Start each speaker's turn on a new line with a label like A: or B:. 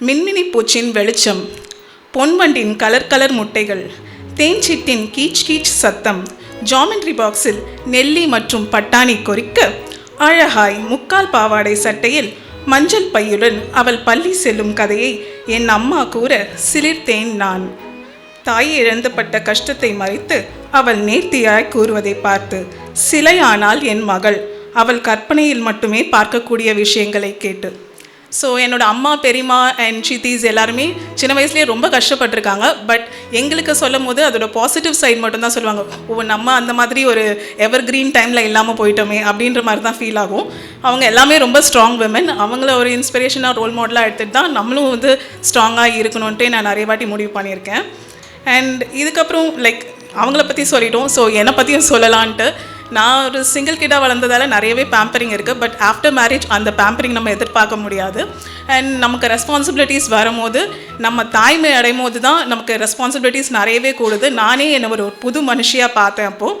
A: மின்மினி பூச்சின் வெளிச்சம் பொன்வண்டின் colour colour முட்டைகள் தேன்சிட்டின் கீச் கீச் சத்தம் ஜாமெண்ட்ரி பாக்ஸில் நெல்லி மற்றும் பட்டாணி கொறிக்க அழகாய் முக்கால் பாவாடை சட்டையில் மஞ்சள் பையுடன் அவள் பள்ளி செல்லும் கதையை என் அம்மா கூற சிலிர்த்தேன் நான். தாய் இழந்துபட்ட கஷ்டத்தை மறைத்து அவள் நேர்த்தியாய் கூறுவதை பார்த்து சிலையானால் என் மகள் அவள் கற்பனையில் மட்டுமே பார்க்கக்கூடிய விஷயங்களை கேட்டு ஸோ என்னோட அம்மா பெரியம்மா அண்ட் சித்திஸ் எல்லாருமே சின்ன வயசுலேயே ரொம்ப கஷ்டப்பட்டிருக்காங்க. பட் எங்களுக்கு சொல்லும் போது அதோட பாசிட்டிவ் சைட் மட்டும்தான் சொல்லுவாங்க. ஓ நம்ம அந்த மாதிரி ஒரு எவர் கிரீன் டைமில் இல்லாமல் போயிட்டோமே அப்படின்ற மாதிரி தான் ஃபீல் ஆகும். அவங்க எல்லாமே ரொம்ப ஸ்ட்ராங் விமன் அவங்கள ஒரு இன்ஸ்பிரேஷனாக ரோல் மாடலாக எடுத்துகிட்டு தான் நம்மளும் வந்து ஸ்ட்ராங்காக இருக்கணுன்ட்டு நான் நிறைய வாட்டி முடிவு பண்ணியிருக்கேன். அண்ட் இதுக்கப்புறம் லைக் அவங்கள பற்றி சொல்லிட்டோம். ஸோ என்னை பற்றியும் சொல்லலான்ட்டு நான் ஒரு சிங்கிள் கிட்டாக வளர்ந்ததால் நிறையவே பேம்பரிங் இருக்குது பட் ஆஃப்டர் மேரேஜ் அந்த பேம்பரிங் நம்ம எதிர்பார்க்க முடியாது. அண்ட் நமக்கு ரெஸ்பான்சிபிலிட்டிஸ் வரும்போது நம்ம தாய்மை அடையும் போது தான் நமக்கு ரெஸ்பான்சிபிலிட்டிஸ் நிறையவே கூடுது. நானே என்னை ஒரு புது மனுஷியாக பார்த்தேன் அப்போது